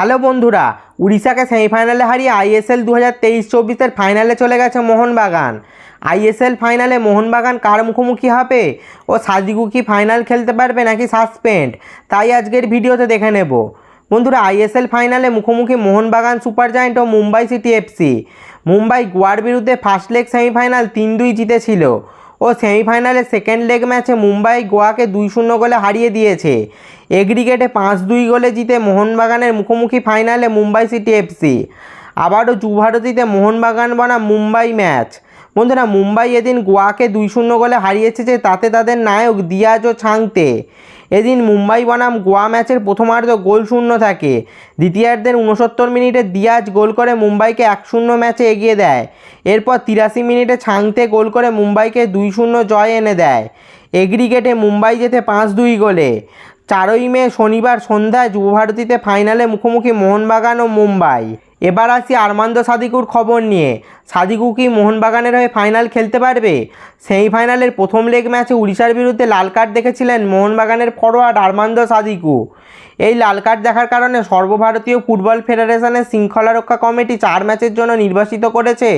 Hello বন্ধুরা, উড়িষ্যাকে সেমিফাইনালে হারিয়ে আইএসএল দু হাজার তেইশ চব্বিশের ফাইনালে চলে গেছে মোহনবাগান। আইএসএল ফাইনালে মোহনবাগান কার মুখোমুখি হবে? ও সাদিকু কি ফাইনাল খেলতে পারবে নাকি সাসপেন্ড? তাই আজকের ভিডিওতে দেখে নেব। বন্ধুরা আইএসএল ফাইনালে মুখোমুখি মোহনবাগান সুপার জায়েন্ট ও মুম্বাই সিটি এফসি মুম্বাই গোয়ার বিরুদ্ধে ফার্স্ট লেগ সেমিফাইনাল তিন দুই জিতেছিল। ও সেমিফাইনালে সেকেন্ড লেগ ম্যাচে মুম্বাই গোয়াকে দুই শূন্য গোলে হারিয়ে দিয়েছে। এগ্রিগেটে পাঁচ দুই গোলে জিতে মোহনবাগানের মুখোমুখি ফাইনালে মুম্বাই সিটি এফসি আবারও যুভারতীতে মোহনবাগান বনাম মুম্বাই ম্যাচ বন্ধুরা মুম্বাই এদিন গোয়াকে দুই শূন্য গোলে হারিয়েছে যে তাতে তাদের নায়ক দিয়াজ ও ছাংতে। এদিন মুম্বাই বনাম গোয়া ম্যাচের প্রথমার্ধ গোল শূন্য থাকে। দ্বিতীয়ার্ধের উনসত্তর মিনিটে দিয়াজ গোল করে মুম্বাইকে এক শূন্য ম্যাচে এগিয়ে দেয়। এরপর তিরাশি মিনিটে ছাংতে গোল করে মুম্বাইকে দুই শূন্য জয় এনে দেয়। এগ্রিগেটে মুম্বাই যেতে পাঁচ দুই গোলে। চারই মে শনিবার সন্ধ্যায় যুবভারতীতে ফাইনালে মুখোমুখি মোহনবাগান ও মুম্বাই। এবার আসি আরমান্দ সাদিকুর খবর নিয়ে। সাদিকু কি মোহনবাগানের হয়ে ফাইনাল খেলতে পারবে? সেমিফাইনালের প্রথম লেগ ম্যাচে উড়িষ্যার বিরুদ্ধে লাল কার্ড দেখেছিলেন মোহনবাগানের ফরোয়ার্ড আরমান্দ সাদিকু। এই লাল কার্ড দেখার কারণে সর্বভারতীয় ফুটবল ফেডারেশনের শৃঙ্খলা রক্ষা কমিটি চার ম্যাচের জন্য নির্বাচিত করেছে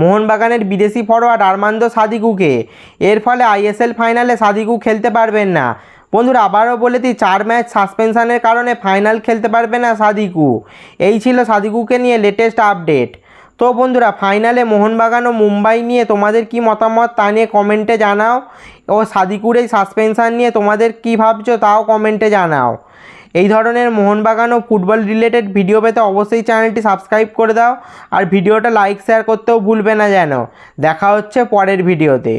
মোহনবাগানের বিদেশি ফরোয়ার্ড আরমান্দ সাদিকুকে। এর ফলে আইএসএল ফাইনালে সাদিকু খেলতে পারবেন না। বন্ধুরা, আবারও বলে দিই, চার ম্যাচ সাসপেনশানের কারণে ফাইনাল খেলতে পারবে না সাদিকু। এই ছিল সাদিকুকে নিয়ে লেটেস্ট আপডেট। তো বন্ধুরা, ফাইনালে মোহনবাগান ও মুম্বাই নিয়ে তোমাদের কি মতামত তা নিয়ে কমেন্টে জানাও, ও সাদিকুর এই সাসপেনশন নিয়ে তোমাদের কি ভাবছ তাও কমেন্টে জানাও। এই ধরনের মোহনবাগান ও ফুটবল রিলেটেড ভিডিও পেতে অবশ্যই চ্যানেলটি সাবস্ক্রাইব করে দাও, আর ভিডিওটা লাইক, শেয়ার করতেও ভুলবে না যেন। দেখা হচ্ছে পরের ভিডিওতে।